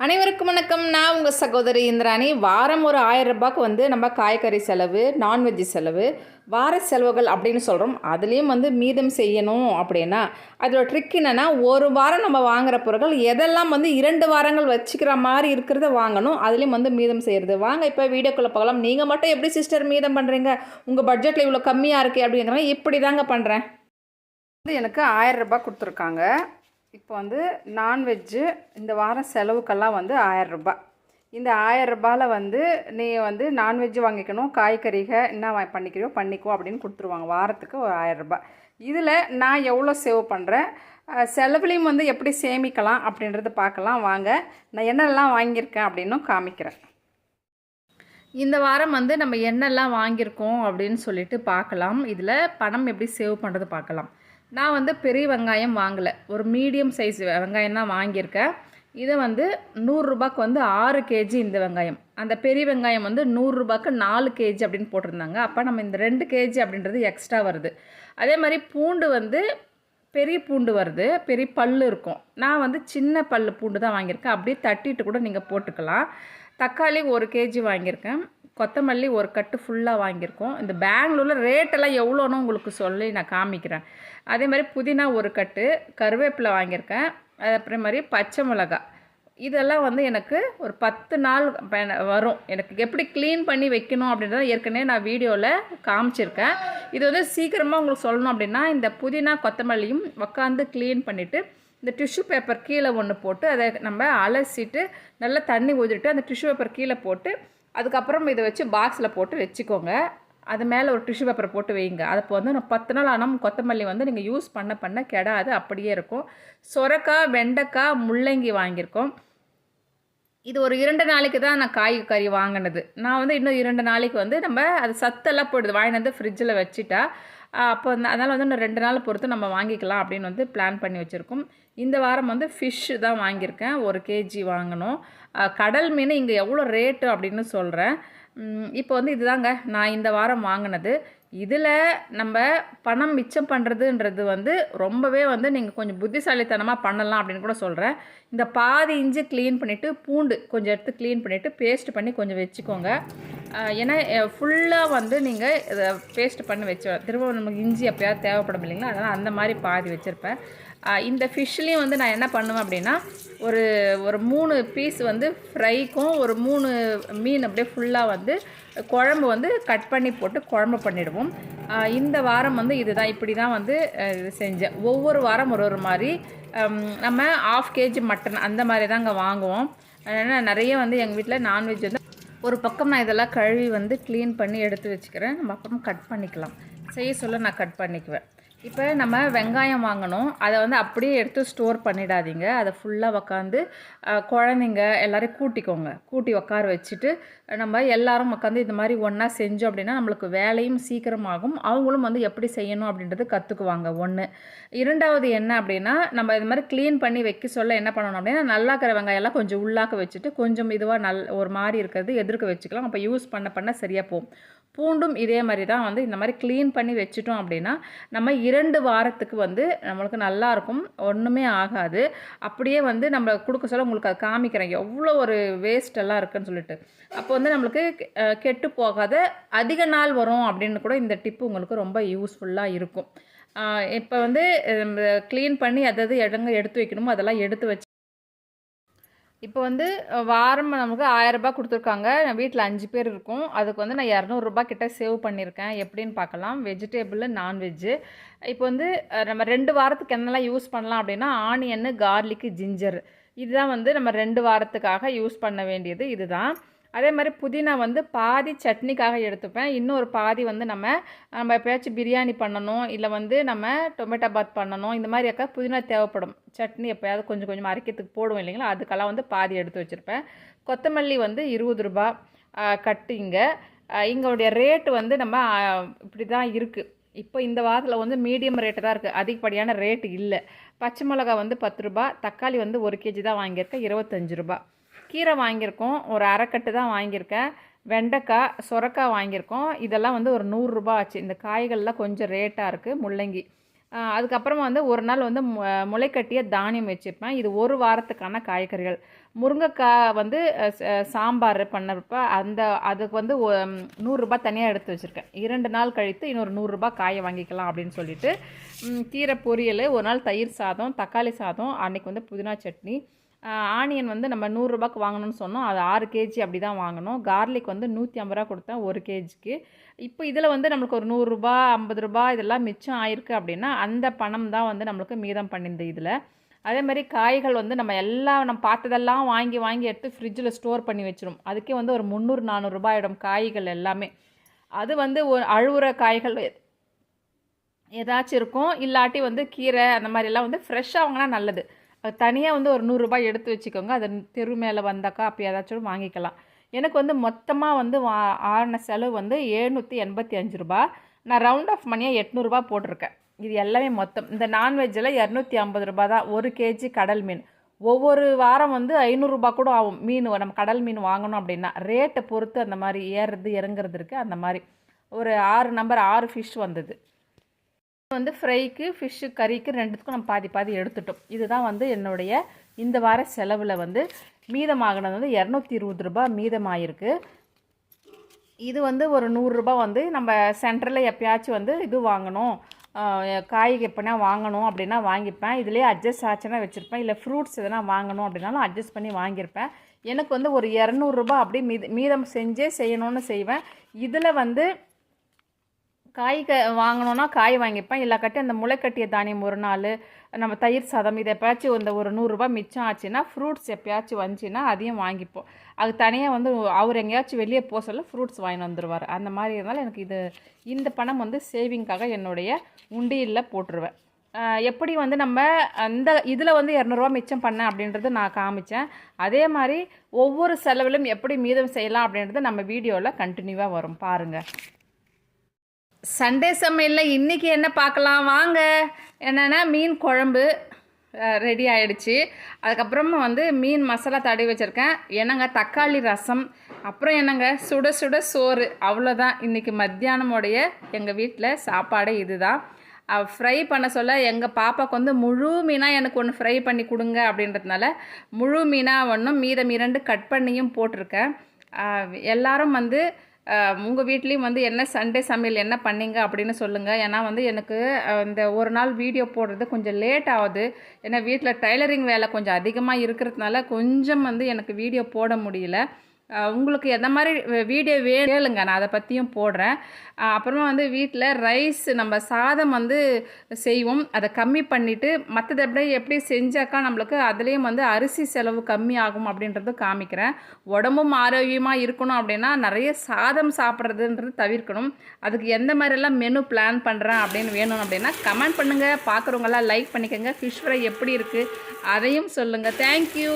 அனைவருக்கும் வணக்கம். நான் உங்கள் சகோதரி இந்திராணி. வாரம் ஒரு ஆயிரம் ரூபாய்க்கு வந்து நம்ம காய்கறி செலவு நான்வெஜ் செலவு வார செலவுகள் அப்படின்னு சொல்கிறோம் அதுலேயும் வந்து மீதம் செய்யணும் அப்படின்னா அதோட ட்ரிக் என்னென்னா ஒரு வாரம் நம்ம வாங்குகிற பொருட்கள் எதெல்லாம் வந்து இரண்டு வாரங்கள் வச்சுக்கிற மாதிரி இருக்கிறத வாங்கணும். அதுலேயும் வந்து மீதம் செய்கிறது வாங்க இப்போ வீடியோக்குள்ளே பார்க்கலாம் நீங்கள் மட்டும் எப்படி சிஸ்டர் மீதம் பண்ணுறீங்க உங்கள் பட்ஜெட்டில் இவ்வளோ கம்மியாக இருக்குது அப்படிங்கிற இப்படி தாங்க பண்ணுறேன் வந்து எனக்கு ஆயிரம் ரூபாய் கொடுத்துருக்காங்க. இப்போ வந்து நான்வெஜ்ஜு இந்த வாரம் செலவுக்கெல்லாம் வந்து ஆயிரம் இந்த ஆயிரம் வந்து நீ வந்து நான்வெஜ் வாங்கிக்கணும் காய்கறிகள் என்ன பண்ணிக்கிறியோ பண்ணிக்கோ அப்படின்னு கொடுத்துருவாங்க. வாரத்துக்கு ஒரு ஆயரரூபா இதில் நான் எவ்வளோ சேவ் பண்ணுறேன் செலவுலேயும் செலவுலையும் வந்து எப்படி சேமிக்கலாம் அப்படின்றத பார்க்கலாம். வாங்க நான் என்னெல்லாம் வாங்கியிருக்கேன் அப்படின்னும் காமிக்கிறேன். இந்த வாரம் வந்து நம்ம என்னெல்லாம் வாங்கியிருக்கோம் அப்படின்னு சொல்லிட்டு பார்க்கலாம். இதில் பணம் எப்படி சேவ் பண்ணுறது பார்க்கலாம். நான் வந்து பெரிய வெங்காயம் வாங்கலை. ஒரு மீடியம் சைஸ் வெங்காயம் தான் வாங்கியிருக்கேன். இதை வந்து நூறுரூபாய்க்கு வந்து ஆறு கேஜி இந்த வெங்காயம். அந்த பெரிய வெங்காயம் வந்து நூறுரூபாய்க்கு நாலு கேஜி அப்படின்னு போட்டிருந்தாங்க. அப்போ நம்ம இந்த ரெண்டு கேஜி அப்படின்றது எக்ஸ்ட்ரா வருது. அதே மாதிரி பூண்டு வந்து பெரிய பூண்டு வருது. பெரிய பல் இருக்கும். நான் வந்து சின்ன பல் பூண்டு தான் வாங்கியிருக்கேன். அப்படியே தட்டிட்டு கூட நீங்கள் போட்டுக்கலாம். தக்காளி ஒரு கேஜி வாங்கியிருக்கேன். கொத்தமல்லி ஒரு கட்டு ஃபுல்லாக வாங்கியிருக்கோம். இந்த பெங்களூரில் ரேட்டெல்லாம் எவ்வளோன்னு உங்களுக்கு சொல்லி நான் காமிக்கிறேன். அதே மாதிரி புதினா ஒரு கட்டு கருவேப்பிலை வாங்கியிருக்கேன். அது அப்புறம் மாதிரி பச்சை மிளகாய் இதெல்லாம் வந்து எனக்கு ஒரு பத்து நாள் வரும். எனக்கு எப்படி க்ளீன் பண்ணி வைக்கணும் அப்படின்றத ஏற்கனவே நான் வீடியோவில் காமிச்சிருக்கேன். இது வந்து சீக்கிரமாக உங்களுக்கு சொல்லணும் அப்படின்னா இந்த புதினா கொத்தமல்லியும் உக்காந்து க்ளீன் பண்ணிவிட்டு இந்த டிஷ்யூ பேப்பர் கீழே ஒன்று போட்டு அதை நம்ம அலசிட்டு நல்லா தண்ணி ஊற்றிட்டு அந்த டிஷ்யூ பேப்பர் கீழே போட்டு அதுக்கப்புறம் இதை வச்சு பாக்ஸில் போட்டு வச்சுக்கோங்க. அது மேலே ஒரு டிஷ்யூ பேப்பர் போட்டு வைங்க. அது வந்து நான் பத்து நாள் ஆனால் கொத்தமல்லி வந்து நீங்கள் யூஸ் பண்ண பண்ண கெடாது அப்படியே இருக்கும். சொரக்காய் வெண்டைக்காய் முள்ளங்கி வாங்கியிருக்கோம். இது ஒரு இரண்டு நாளைக்கு தான் நான் காய்கறி வாங்கினது. நான் வந்து இன்னும் இரண்டு நாளைக்கு வந்து நம்ம அது சத்தெல்லாம் போயிடுது வாங்கிட்டு வந்து ஃப்ரிட்ஜில் வச்சுட்டா அப்போ வந்து அதனால் வந்து இன்னும் ரெண்டு நாள் பொறுத்து நம்ம வாங்கிக்கலாம் அப்படின்னு வந்து பிளான் பண்ணி வச்சுருக்கோம். இந்த வாரம் வந்து ஃபிஷ் தான் வாங்கியிருக்கேன். ஒரு கேஜி வாங்கினோம் கடல் மீன் இங்கே எவ்வளோ ரேட்டு அப்படின்னு சொல்கிறேன் இப்போ வந்து இதுதாங்க நான் இந்த வாரம் வாங்கினது. இதில் நம்ம பணம் மிச்சம் பண்ணுறதுன்றது வந்து ரொம்பவே வந்து நீங்கள் கொஞ்சம் புத்திசாலித்தனமாக பண்ணலாம் அப்படின்னு கூட சொல்கிறேன் இந்த பாதி இஞ்சி க்ளீன் பண்ணிவிட்டு பூண்டு கொஞ்சம் எடுத்து க்ளீன் பண்ணிவிட்டு பேஸ்ட் பண்ணி கொஞ்சம் வச்சுக்கோங்க. ஏன்னா ஃபுல்லாக வந்து நீங்கள் இதை பேஸ்ட் பண்ணி வச்சு திரும்ப நமக்கு இஞ்சி எப்போயாவது தேவைப்படும் இல்லைங்களா? அதனால் அந்த மாதிரி பாதி வச்சுருப்பேன். இந்த ஃபிஷ்லேயும் வந்து நான் என்ன பண்ணுவேன் அப்படின்னா ஒரு ஒரு மூணு பீஸ் வந்து ஃப்ரைக்கும் ஒரு மூணு மீன் அப்படியே ஃபுல்லாக வந்து குழம்பு வந்து கட் பண்ணி போட்டு குழம்பு பண்ணிவிடுவோம் இந்த வாரம் வந்து இதுதான் இப்படி தான் வந்து செஞ்சேன். ஒவ்வொரு வாரம் ஒரு ஒரு மாதிரி நம்ம ஆஃப் கேஜி மட்டன் அந்த மாதிரி தாங்க வாங்குவோம். ஏன்னா நிறைய வந்து எங்கள் வீட்டில் நான்வெஜ் வந்து ஒரு பக்கம் நான் இதெல்லாம் கழுவி வந்து க்ளீன் பண்ணி எடுத்து வச்சுக்கிறேன். நம்ம அப்புறம் கட் பண்ணிக்கலாம். செய்ய சொல்ல நான் கட் பண்ணிக்குவேன். இப்போ நம்ம வெங்காயம் வாங்கணும். அதை வந்து அப்படியே எடுத்து ஸ்டோர் பண்ணிடாதீங்க. அதை ஃபுல்லாக உக்காந்து குழந்தைங்க எல்லோரையும் கூட்டிக்கோங்க. கூட்டி உக்கார வச்சுட்டு நம்ம எல்லாரும் உட்காந்து இந்த மாதிரி ஒன்றா செஞ்சோம் அப்படின்னா நம்மளுக்கு வேலையும் சீக்கிரமாகும். அவங்களும் வந்து எப்படி செய்யணும் அப்படின்றது கற்றுக்குவாங்க ஒன்று இரண்டாவது என்ன அப்படின்னா நம்ம இது மாதிரி க்ளீன் பண்ணி வைக்க சொல்ல என்ன பண்ணணும் அப்படின்னா நல்லா இருக்கிற வெங்காயம்லாம் கொஞ்சம் உள்ளாக்க வச்சுட்டு கொஞ்சம் இதுவாக நல் ஒரு மாதிரி இருக்கிறது எதிர்க்க வச்சுக்கலாம். அப்போ யூஸ் பண்ண பண்ண சரியாக போகும். பூண்டும் இதே மாதிரி தான் வந்து இந்த மாதிரி க்ளீன் பண்ணி வச்சுட்டோம் அப்படின்னா நம்ம இரண்டு வாரத்துக்கு வந்து நம்மளுக்கு நல்லாயிருக்கும் ஒன்றுமே ஆகாது. அப்படியே வந்து நம்ம கொடுக்க சொல்ல உங்களுக்கு அது காமிக்கிறேன். எவ்வளோ ஒரு வேஸ்ட் எல்லாம் இருக்குன்னு சொல்லிட்டு. அப்போ வந்து நம்மளுக்கு கெட்டு போகாத அதிக நாள் வரும் அப்படின்னு கூட இந்த டிப்பு உங்களுக்கு ரொம்ப யூஸ்ஃபுல்லாக இருக்கும். இப்போ வந்து க்ளீன் பண்ணி அதாவது இடங்க எடுத்து வைக்கணுமோ அதெல்லாம் எடுத்து வச்சு இப்போ வந்து வாரம் நமக்கு ஆயரரூபா கொடுத்துருக்காங்க. வீட்டில் அஞ்சு பேர் இருக்கும். அதுக்கு வந்து நான் இரநூறுபா கிட்ட சேவ் பண்ணியிருக்கேன் எப்படின்னு பார்க்கலாம். வெஜிடேபிள் நான்வெஜ்ஜு இப்போ வந்து நம்ம ரெண்டு வாரத்துக்கு என்னெல்லாம் யூஸ் பண்ணலாம் அப்படின்னா ஆனியன்னு கார்லிக்கு ஜிஞ்சர் இதுதான் வந்து நம்ம ரெண்டு வாரத்துக்காக யூஸ் பண்ண வேண்டியது. இதுதான். அதே மாதிரி புதினா வந்து பாதி சட்னிக்காக எடுத்துப்பேன். இன்னொரு பாதி வந்து நம்ம நம்ம எப்போயாச்சும் பிரியாணி பண்ணணும் இல்லை வந்து நம்ம டொமேட்டோ பாத் பண்ணணும் இந்த மாதிரி அக்கா புதினா தேவைப்படும். சட்னி எப்போயாவது கொஞ்சம் கொஞ்சம் அரைக்கிறதுக்கு போடுவோம் இல்லைங்களா? அதுக்கெல்லாம் வந்து பாதி எடுத்து வச்சுருப்பேன். கொத்தமல்லி வந்து இருபது ரூபா கட்டு இங்கே. இங்களுடைய ரேட்டு வந்து நம்ம இப்படி தான் இருக்குது இப்போ இந்த வாரத்தில் வந்து மீடியம் ரேட்டு தான் இருக்குது அதிகப்படியான ரேட்டு இல்லை. பச்சை மிளகா வந்து பத்து ரூபா தக்காளி வந்து ஒரு கேஜி தான் வாங்கியிருக்கேன். இருபத்தஞ்சு ரூபா. கீரை வாங்கியிருக்கோம். ஒரு அரைக்கட்டு தான் வாங்கியிருக்கேன். வெண்டைக்காய் சுரக்காய் வாங்கியிருக்கோம். இதெல்லாம் வந்து ஒரு நூறுரூபா ஆச்சு. இந்த காய்கள்லாம் கொஞ்சம் ரேட்டாக இருக்குது முள்ளங்கி. அதுக்கப்புறமா வந்து ஒரு நாள் வந்து மு- முளைக்கட்டிய தானியம் வச்சுருப்பேன். இது ஒரு வாரத்துக்கான காய்கறிகள். முருங்கைக்காய் வந்து சாம்பார் பண்ணப்ப அந்த அதுக்கு வந்து நூறுரூபா தனியாக எடுத்து வச்சுருக்கேன். இரண்டு நாள் கழித்து இன்னொரு நூறுரூபா காயை வாங்கிக்கலாம் அப்படின்னு சொல்லிட்டு கீரை பொரியல் ஒரு நாள் தயிர் சாதம் தக்காளி சாதம் அன்னைக்கு வந்து புதினா சட்னி ஆனியன் வந்து நம்ம நூறுரூபாய்க்கு வாங்கணும்னு சொன்னோம். அது ஆறு கேஜி அப்படி தான் வாங்கணும். கார்லிக் வந்து நூற்றி ஐம்பது ரூபா கொடுத்தேன் ஒரு கேஜிக்கு. இப்போ இதில் வந்து நம்மளுக்கு ஒரு நூறுரூபா ஐம்பது ரூபா இதெல்லாம் மிச்சம் ஆயிருக்கு அப்படின்னா அந்த பணம் தான் வந்து நம்மளுக்கு மீதம் பண்ணியிருந்த இதில். அதே மாதிரி காய்கள் வந்து நம்ம எல்லாம் நம்ம பார்த்ததெல்லாம் வாங்கி வாங்கி எடுத்து ஃப்ரிட்ஜில் ஸ்டோர் பண்ணி வச்சிரும். அதுக்கே வந்து ஒரு முந்நூறு நானூறுரூபா ஆகிடும் காய்கள் எல்லாமே. அது வந்து ஒரு அழுவுற காய்கள் ஏதாச்சும் இருக்கும். இல்லாட்டி வந்து கீரை அந்த மாதிரிலாம் வந்து ஃப்ரெஷ்ஷாக வாங்கினா நல்லது. தனியாக வந்து ஒரு நூறுரூபா எடுத்து வச்சுக்கோங்க. அது தெரு மேலே வந்தாக்கா அப்போ ஏதாச்சும் வாங்கிக்கலாம். எனக்கு வந்து மொத்தமாக வந்து வா ஆன செலவு வந்து எழுநூற்றி எண்பத்தி அஞ்சு ரூபா நான் ரவுண்ட் ஆஃப் மணியாக எட்நூறுபா போட்டிருக்கேன். இது எல்லாமே மொத்தம். இந்த நான்வெஜ்ஜில் இரநூத்தி ஐம்பது ரூபா தான். ஒரு கேஜி கடல் மீன். ஒவ்வொரு வாரம் வந்து ஐநூறுரூபா கூட ஆகும். மீன் நம்ம கடல் மீன் வாங்கணும் அப்படின்னா. ரேட்டை பொறுத்து அந்த மாதிரி ஏறுறது இறங்குறது இருக்குது அந்த மாதிரி. ஒரு ஆறு நம்பர் ஆறு ஃபிஷ் வந்தது. வந்து ஃப்ரைக்கு ஃபிஷ்ஷு கறிக்கு ரெண்டுத்துக்கும் நம்ம பாதி பாதி எடுத்துட்டோம். இதுதான் வந்து என்னுடைய இந்த வார செலவில் வந்து மீதமாகினது வந்து இரநூத்தி இருபது ரூபாய் மீதமாயிருக்கு. இது வந்து ஒரு நூறுரூபா வந்து நம்ம சென்டரில் எப்பயாச்சும் வந்து இது வாங்கணும். ஆஹ் காய் எப்போனா வாங்கணும் அப்படின்னா வாங்கிப்பேன். இதுலேயே அட்ஜஸ்ட் ஆச்சுன்னா வச்சுருப்பேன். இல்லை ஃப்ரூட்ஸ் எதனா வாங்கணும் அப்படின்னாலும் அட்ஜஸ்ட் பண்ணி வாங்கியிருப்பேன். எனக்கு வந்து ஒரு இரநூறுபா அப்படியே மீத மீதம் செஞ்சே செய்யணும்னு செய்வேன். இதில் வந்து காய் க வாங்கணுன்னா காய் வாங்கிப்பேன். இல்லாக்கட்டி அந்த முளைக்கட்டிய தானியம் ஒரு நாள் நம்ம தயிர் சாதம் இதை எப்பயாச்சும் இந்த ஒரு நூறுரூவா மிச்சம் ஆச்சுன்னா ஃப்ரூட்ஸ் எப்பயாச்சும் வந்துச்சுன்னா அதையும் வாங்கிப்போம். அது தனியாக வந்து அவர் எங்கேயாச்சும் வெளியே போக சொல்ல ஃப்ரூட்ஸ் வாங்கிட்டு வந்துடுவார் அந்த மாதிரி இருந்தாலும் எனக்கு இது இந்த பணம் வந்து சேவிங்காக என்னுடைய உண்டியில் போட்டுருவேன். எப்படி வந்து நம்ம அந்த இதில் வந்து இரநூறுவா மிச்சம் பண்ணேன் அப்படின்றது நான் காமிச்சேன். அதே மாதிரி ஒவ்வொரு செலவிலும் எப்படி மீதம் செய்யலாம் அப்படின்றது நம்ம வீடியோவில் கண்டினியூவாக வரும். பாருங்கள் சண்டே சமையலில் இன்றைக்கி என்ன பார்க்கலாம்? வாங்க. என்னென்னா மீன் குழம்பு ரெடி ஆயிடுச்சு. அதுக்கப்புறமா வந்து மீன் மசாலா தடவி வச்சுருக்கேன். என்னங்க? தக்காளி ரசம். அப்புறம் என்னங்க? சுட சுட சோறு. அவ்வளோதான் இன்றைக்கி மத்தியானமுடைய எங்கள் வீட்டில் சாப்பாடு இதுதான். ஃப்ரை பண்ண சொல்ல எங்கள் பாப்பாவுக்கு வந்து முழு மீனாக எனக்கு ஒன்று ஃப்ரை பண்ணி கொடுங்க அப்படின்றதுனால முழு மீனாக ஒன்றும் மீதம் இரண்டு கட் பண்ணியும் போட்டிருக்கேன். எல்லாரும் வந்து உங்கள் வீட்லேயும் வந்து என்ன சண்டே சமையல் என்ன பண்ணீங்க அப்படின்னு சொல்லுங்கள் ஏன்னா வந்து எனக்கு இந்த ஒரு நாள் வீடியோ போடுறது கொஞ்சம் லேட் ஆகுது. ஏன்னா வீட்டில் டைலரிங் வேலை கொஞ்சம் அதிகமாக இருக்கிறதுனால கொஞ்சம் வந்து எனக்கு வீடியோ போட முடியல. உங்களுக்கு எந்த மாதிரி வீடியோ வே கேளுங்க. நான் அதை பற்றியும் போடுறேன். அப்புறமா வந்து வீட்டில் ரைஸ் நம்ம சாதம் வந்து செய்வோம். அதை கம்மி பண்ணிவிட்டு மற்றது எப்படி எப்படி செஞ்சாக்கா நம்மளுக்கு அதுலேயும் வந்து அரிசி செலவு கம்மி ஆகும் அப்படின்றது காமிக்கிறேன். உடம்பும் ஆரோக்கியமாக இருக்கணும் அப்படின்னா நிறைய சாதம் சாப்பிட்றதுன்றது தவிர்க்கணும். அதுக்கு எந்த மாதிரிலாம் மெனு பிளான் பண்ணுறேன் அப்படின்னு வேணும் அப்படின்னா கமெண்ட் பண்ணுங்கள் பார்க்குறவங்களாம் லைக் பண்ணிக்கோங்க. ஃபிஷ் ஃப்ரை எப்படி இருக்குது அதையும் சொல்லுங்கள் தேங்க்யூ